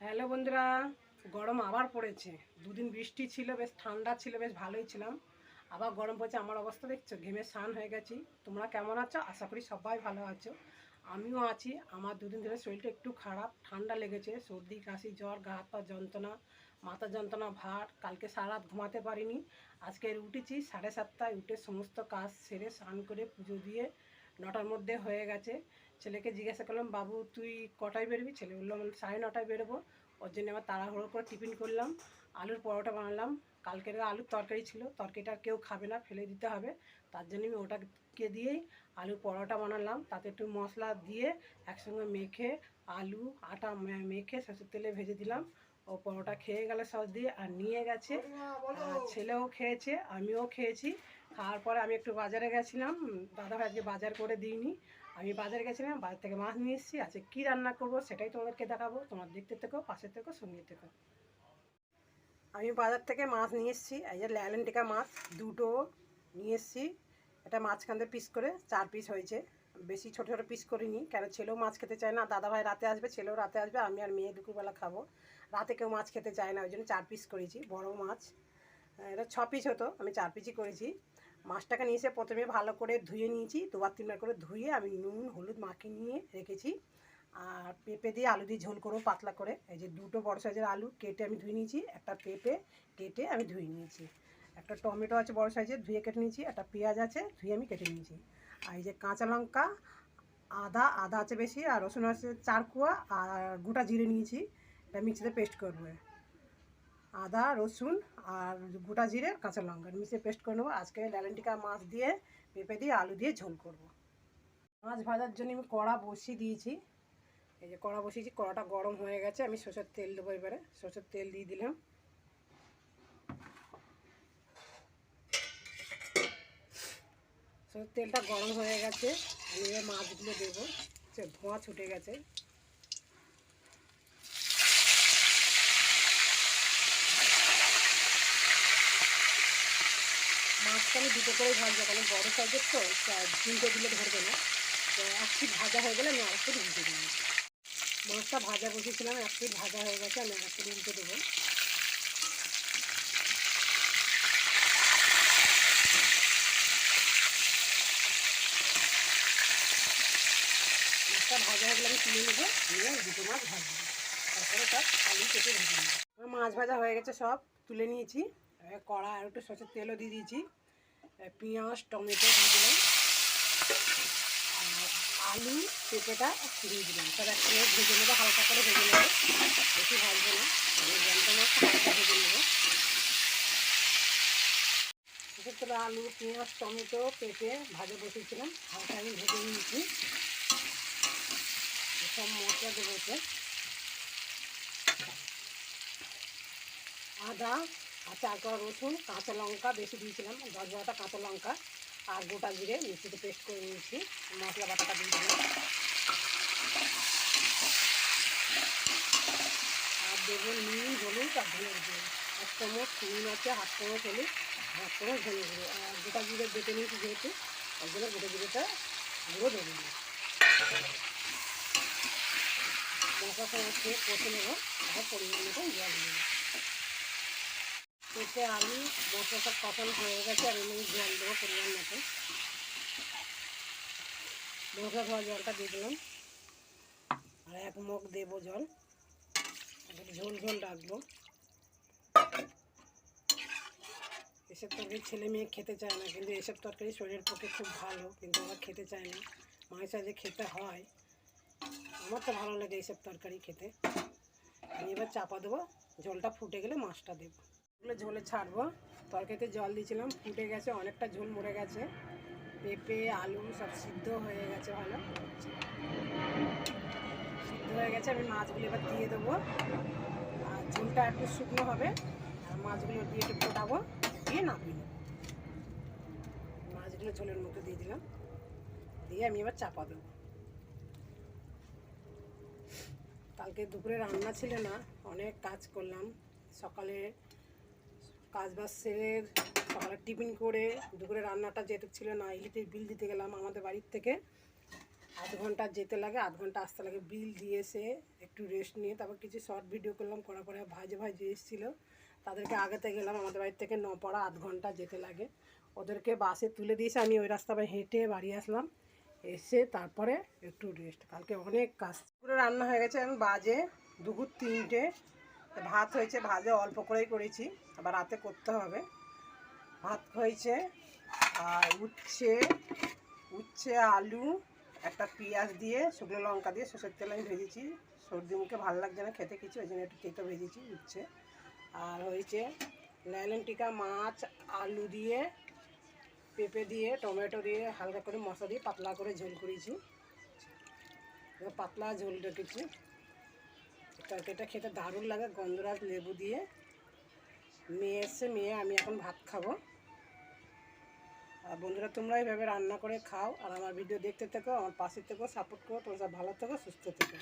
Hello বন্ধুরা, গরম আবার পড়েছে। দুদিন বৃষ্টি ছিল, বেশ ঠান্ডা ছিল, বেশ ভালোই ছিলাম। আবার গরম পড়েছে, আমার অবস্থা দেখছ? ঘেমে স্নান হয়ে গেছি। তোমরা কেমন আছো? আশা করি সবাই ভালো আছো। আমিও আছি। আমার দুদিন ধরে শরীরটা একটু খারাপ, ঠান্ডা লেগেছে। সর্দি, কাশি, জ্বর, গা হাত পা যন্ত্রণা, মাথা যন্ত্রণা, ভার। কালকে সারা রাত ঘুমাতে পারিনি। আজকে উঠেছি সাড়ে সাতটায় উঠে সমস্ত কাজ সেরে স্নান করে পুজো দিয়ে নটার মধ্যে হয়ে গেছে। ছেলেকে জিজ্ঞাসা করলাম, বাবু, তুই কটায় বেরোবি? ছেলে বলল, "আমি সাড়ে নটায় বেরোবো। ওর জন্য আবার তাড়াহুড়ো করে টিফিন করলাম, আলুর পরোটা বানালাম। কালকের আলুর তরকারি ছিল, তরকারিটা কেউ খাবে না, ফেলে দিতে হবে। তার জন্য আমি ওটাকে দিয়েই আলুর পরোটা বানালাম। তাতে একটু মশলা দিয়ে একসঙ্গে মেখে আলু, আটা মেখে সরষের তেলে ভেজে দিলাম। ও পরোটা খেয়ে গেলে সস দিয়ে আর নিয়ে গেছে। আর ছেলেও খেয়েছে, আমিও খেয়েছি। খাওয়ার পরে আমি একটু বাজারে গেছিলাম। দাদাভাই আজকে বাজার করে দিইনি। আমি বাজারে গেছিলাম, বাজার থেকে মাছ নিয়ে এসেছি। আজকে কী রান্না করব সেটাই তোমাদেরকে দেখাবো। তোমার দেখতে থেকো, পাশে থেকো, সঙ্গে থেকো। আমি বাজার থেকে মাছ নিয়ে এসেছি। এই যে ল্যালেন্টিকা মাছ, দুটো নিয়ে এসেছি। এটা মাঝখান থেকে পিস করে চার পিস হয়েছে। বেশি ছোটো ছোটো পিস করিনি। কেন ছেলেও মাছ খেতে চায় না, দাদাভাই রাতে আসবে, ছেলেও রাতে আসবে, আমি আর মেয়ে দুপুরবেলা খাব। রাতে কেউ মাছ খেতে চায় না, ওই জন্য চার পিস করেছি, বড় মাছ। এটা ছ পিস হতো, আমি চার পিসই করেছি। মাছটাকে নিয়ে এসে প্রথমে ভালো করে ধুয়ে নিয়েছি, দুবার তিনবার করে ধুয়ে আমি নুন, হলুদ মাখিয়ে নিয়ে রেখেছি। আর পেঁপে দিয়ে আলু দিয়ে ঝোল করব পাতলা করে। এই যে দুটো বড় সাইজের আলু কেটে আমি ধুয়ে নিয়েছি, একটা পেঁপে কেটে আমি ধুয়ে নিয়েছি। একটা টমেটো আছে বড় সাইজের, ধুয়ে কেটে নিয়েছি, একটা পেঁয়াজ আছে, ধুয়ে আমি কেটে নিয়েছি। আর এই যে কাঁচা লঙ্কা, আদা আদা আছে বেশি, আর রসুন আছে চার কুয়া, আর গোটা জিরে নিয়েছি। এটা মিক্সিতে পেস্ট করব। আদা, রসুন, আর গোটা জিরে, কাঁচা লঙ্কা মিশিয়ে পেস্ট করে নেব। আজকে ল্যালেন্টিকা মাছ দিয়ে, পেঁপে দিয়ে, আলু দিয়ে ঝোল করব। মাছ ভাজার জন্য আমি কড়া বসিয়ে দিয়েছি। এই যে কড়া বসিয়েছি, কড়াটা গরম হয়ে গেছে, আমি সরষের তেল দেবো এবারে। সরষের তেল দিয়ে দিলাম। তেলটা গরম হয়ে গেছে এবার মাছগুলো দেবো। ধোঁয়া ছুটে গেছে। মাছটা আমি দুটো করেই ভাজবো, কারণ বড়ো সাইজের তো তিনটে দিলে ধরবে না। তো এক ভাজা হয়ে গেলে আমি আর একটু দেবো। মাছটা ভাজা বসেছিলাম এক ভাজা হয়ে গেছে, আমি আর একটু উল্টে দেবো। মাছটা ভাজা হয়ে গেলে আমি তুলে নেব। নিয়ে দুটো মাছ ভাজবো। তারপরে সব আলু কেটে ভেজে নেব। মাছ ভাজা হয়ে গেছে সব, তুলে নিয়েছি। কড়া আর একটু সরষের তেলও দিয়ে দিয়েছি। পেঁয়াজ, টমেটো দিয়ে দিলাম। আলু, পেঁপেটা দিয়ে দিলাম। তার এক মিনিট ভেজে নেব, হালকা করে ভেজে নেব। বেশি ভাজবো না। জ্যান্ত মাছটা হালকা ভেজে নেব। সরষের আলু, পেঁয়াজ, টমেটো, পেঁপে ভাজা বসিয়েছিলাম। হালকা আমি ভেজে নিয়েছি। সব মশলা দেবো আদা আর চার কোয়া রসুন, কাঁচা লঙ্কা বেশি দিয়েছিলাম দশ বারোটা কাঁচা লঙ্কা আর গোটা জিরে মিক্সিতে পেস্ট করে নিয়েছি, মশলা বাটাটা দিয়ে দিলাম। আর দেবো নুন, হলুদ আর ধনে গুঁড়ো। এক চামচ নুন আছে, হাফ চামচ হলুদ, হাফ চামচ ধনে গুঁড়ো। আর গোটা জিরে বেটে নিয়েছি যেহেতু ওই জন্য গোটা জিরেটা গুঁড়ো দেবো না মশলা সমস্ত কষে নেব, তারপর পরিমাণ মতো জল নেব পেঁপে আলু, মশলা সব কষানো হয়ে গেছে, আর এমনি জল দেবো পরিমাণ মতো। মশলা ধোয়া জলটা দিয়ে দিলাম। আর এক মগ দেবো জল। একটু ঝোল ঝোল রাখব। এসব তরকারি ছেলে মেয়ে খেতে চায় না, কিন্তু এসব তরকারি শরীরের পক্ষে খুব ভালো, কিন্তু ওরা খেতে চায় না। মাংস যে খেতে হয়। আমার তো ভালো লাগে এইসব তরকারি খেতে। আমি এবার চাপা দেবো ঝোলটা ফুটে গেলে মাছটা দেবো। ওগুলো ঝোলে ছাড়বো, তরকারিতে জল দিয়েছিলাম, ফুটে গেছে, অনেকটা ঝোল মরে গেছে। পেঁপে, আলু সব সিদ্ধ হয়ে গেছে ভালো। সিদ্ধ হয়ে গেছে, আমি মাছগুলো এবার দিয়ে দেবো। আর ঝোলটা একটু শুকনো হবে, আর মাছগুলো দিয়ে একটু ফোটাবো, দিয়ে নামিয়ে মাছগুলো ঝোলের মধ্যে দিয়ে দিলাম। দিয়ে আমি এবার চাপা দেবো। কালকে দুপুরে রান্না ছিল না, অনেক কাজ করলাম। সকালে কাজ বাজ সেরে সকালে টিফিন করে দুপুরে রান্নাটা যেটুক ছিল না ইলেকট্রিক বিল দিতে গেলাম আমাদের বাড়ির থেকে। আধ ঘণ্টা যেতে লাগে, আধ ঘণ্টা আসতে লাগে। বিল দিয়ে এসে একটু রেস্ট নিয়ে তারপর কিছু শর্ট ভিডিও করলাম, করার পরে ভাজে ভাজে এসেছিল। তাদেরকে আগেতে গেলাম, আমাদের বাড়ির থেকে ন পড়া আধ ঘণ্টা যেতে লাগে। ওদেরকে বাসে তুলে দিয়েছে, আমি ওই রাস্তা হেঁটে বাড়ি আসলাম। এসে তারপরে একটু রেস্ট কালকে অনেক কাজ। পুরো রান্না হয়ে গেছে এখন বাজে দুপুর তিনটে। ভাত হয়েছে, ভাজে অল্প করেই করেছি। আবার রাতে করতে হবে। ভাত হয়েছে, আর উচ্ছে উচ্ছে, আলু, একটা পেঁয়াজ দিয়ে, শুকনো লঙ্কা দিয়ে সর্ষের তেল আমি ভেজেছি। সর্দি মুখে ভালো লাগছে না, খেতে কিছু, ওই জন্য একটু তেতো ভেজেছি, উচ্ছে। আর হয়েছে ল্যালেন টিকা মাছ, আলু দিয়ে পেঁপে দিয়ে, টমেটো দিয়ে হালকা করে মশলা দিয়ে পাতলা করে ঝোল করেছি। পাতলা ঝোল রেখেছি। তরকারিটা খেতে দারুণ লাগে, গন্ধরাজ লেবু দিয়ে। মেয়ে এসছে, মেয়ে, আমি এখন ভাত খাব। আর বন্ধুরা, তোমরা এইভাবে রান্না করে খাও, আর আমার ভিডিও দেখতে থেকো, আমার পাশে থেকো সাপোর্ট করো, তোমরা ভালো থেকো, সুস্থ থেকো।